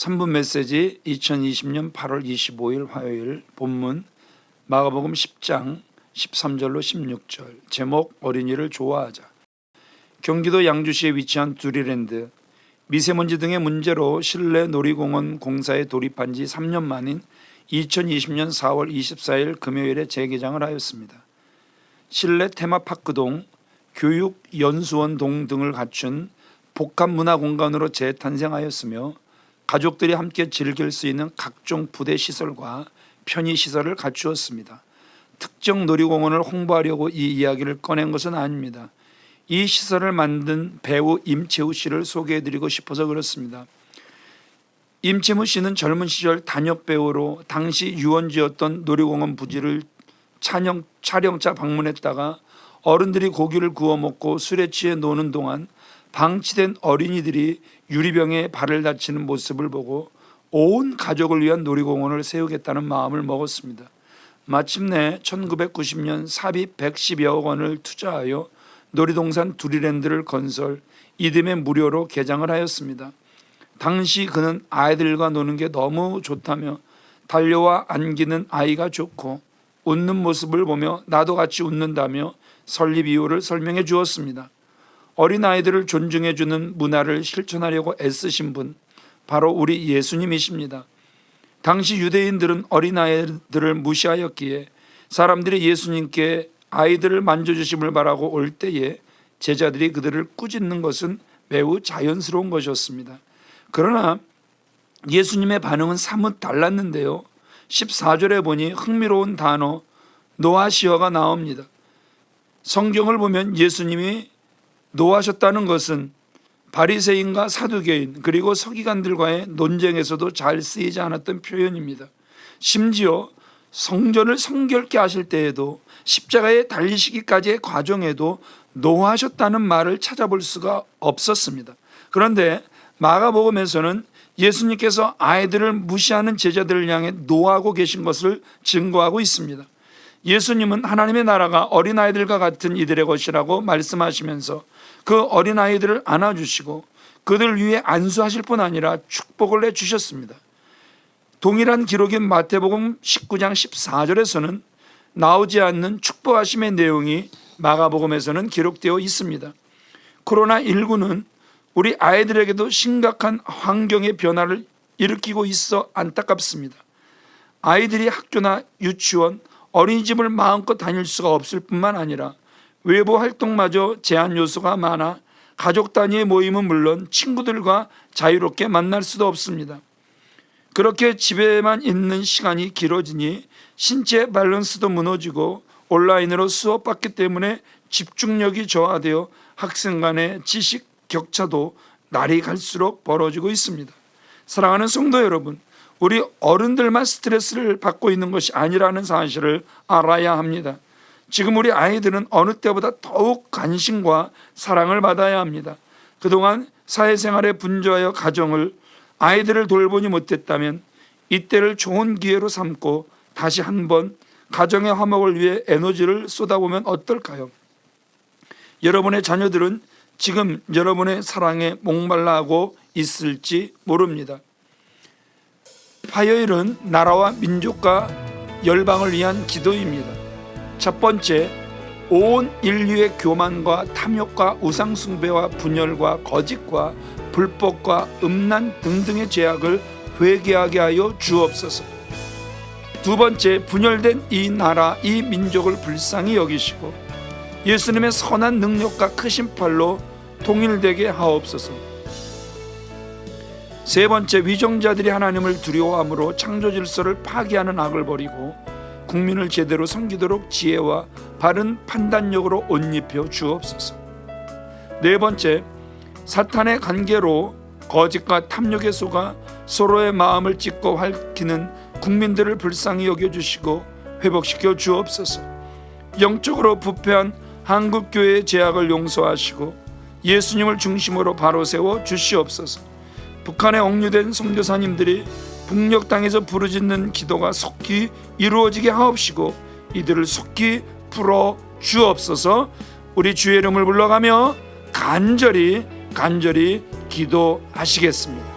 3분 메시지 2020년 8월 25일 화요일 본문 마가복음 10장 13절로 16절 제목 어린이를 좋아하자 경기도 양주시에 위치한 두리랜드 미세먼지 등의 문제로 실내 놀이공원 공사에 돌입한 지 3년 만인 2020년 4월 24일 금요일에 재개장을 하였습니다. 실내 테마파크동, 교육 연수원동 등을 갖춘 복합문화공간으로 재탄생하였으며 가족들이 함께 즐길 수 있는 각종 부대 시설과 편의 시설을 갖추었습니다. 특정 놀이공원을 홍보하려고 이 이야기를 꺼낸 것은 아닙니다. 이 시설을 만든 배우 임채우 씨를 소개해드리고 싶어서 그렇습니다. 임채무 씨는 젊은 시절 단역 배우로 당시 유원지였던 놀이공원 부지를 촬영, 촬영차 방문했다가 어른들이 고기를 구워 먹고 술에 취해 노는 동안 방치된 어린이들이 유리병에 발을 다치는 모습을 보고 온 가족을 위한 놀이공원을 세우겠다는 마음을 먹었습니다. 마침내 1990년 사비 110여억 원을 투자하여 놀이동산 두리랜드를 건설 이듬해 무료로 개장을 하였습니다. 당시 그는 아이들과 노는 게 너무 좋다며 달려와 안기는 아이가 좋고 웃는 모습을 보며 나도 같이 웃는다며 설립 이유를 설명해 주었습니다. 어린 아이들을 존중해 주는 문화를 실천하려고 애쓰신 분 바로 우리 예수님이십니다. 당시 유대인들은 어린 아이들을 무시하였기에 사람들이 예수님께 아이들을 만져주심을 바라고 올 때에 제자들이 그들을 꾸짖는 것은 매우 자연스러운 것이었습니다. 그러나 예수님의 반응은 사뭇 달랐는데요. 14절에 보니 흥미로운 단어 노아시어가 나옵니다. 성경을 보면 예수님이 노하셨다는 것은 바리새인과 사두개인 그리고 서기관들과의 논쟁에서도 잘 쓰이지 않았던 표현입니다. 심지어 성전을 성결케 하실 때에도 십자가에 달리시기까지의 과정에도 노하셨다는 말을 찾아볼 수가 없었습니다. 그런데 마가복음에서는 예수님께서 아이들을 무시하는 제자들을 향해 노하고 계신 것을 증거하고 있습니다. 예수님은 하나님의 나라가 어린아이들과 같은 이들의 것이라고 말씀하시면서 그 어린아이들을 안아주시고 그들 위해 안수하실 뿐 아니라 축복을 내주셨습니다. 동일한 기록인 마태복음 19장 14절에서는 나오지 않는 축복하심의 내용이 마가복음에서는 기록되어 있습니다. 코로나19는 우리 아이들에게도 심각한 환경의 변화를 일으키고 있어 안타깝습니다. 아이들이 학교나 유치원, 어린이집을 마음껏 다닐 수가 없을 뿐만 아니라 외부 활동마저 제한 요소가 많아 가족 단위의 모임은 물론 친구들과 자유롭게 만날 수도 없습니다. 그렇게 집에만 있는 시간이 길어지니 신체 밸런스도 무너지고 온라인으로 수업받기 때문에 집중력이 저하되어 학생 간의 지식 격차도 날이 갈수록 벌어지고 있습니다. 사랑하는 성도 여러분, 우리 어른들만 스트레스를 받고 있는 것이 아니라는 사실을 알아야 합니다. 지금 우리 아이들은 어느 때보다 더욱 관심과 사랑을 받아야 합니다. 그동안 사회생활에 분주하여 가정을 아이들을 돌보지 못했다면 이때를 좋은 기회로 삼고 다시 한번 가정의 화목을 위해 에너지를 쏟아보면 어떨까요? 여러분의 자녀들은 지금 여러분의 사랑에 목말라 하고 있을지 모릅니다. 화요일은 나라와 민족과 열방을 위한 기도입니다. 첫 번째, 온 인류의 교만과 탐욕과 우상숭배와 분열과 거짓과 불법과 음란 등등의 죄악을 회개하게 하여 주옵소서. 두 번째, 분열된 이 나라, 이 민족을 불쌍히 여기시고 예수님의 선한 능력과 크신 팔로 통일되게 하옵소서. 세 번째 위정자들이 하나님을 두려워함으로 창조 질서를 파괴하는 악을 버리고 국민을 제대로 섬기도록 지혜와 바른 판단력으로 옷 입혀 주옵소서. 네 번째 사탄의 관계로 거짓과 탐욕의 속아 서로의 마음을 찢고 핥히는 국민들을 불쌍히 여겨 주시고 회복시켜 주옵소서. 영적으로 부패한 한국 교회의 제약을 용서하시고 예수님을 중심으로 바로 세워 주시옵소서. 북한에 억류된 선교사님들이 북녘 땅에서 부르짖는 기도가 속히 이루어지게 하옵시고 이들을 속히 풀어 주옵소서. 우리 주의 이름을 불러가며 간절히 간절히 기도하시겠습니다.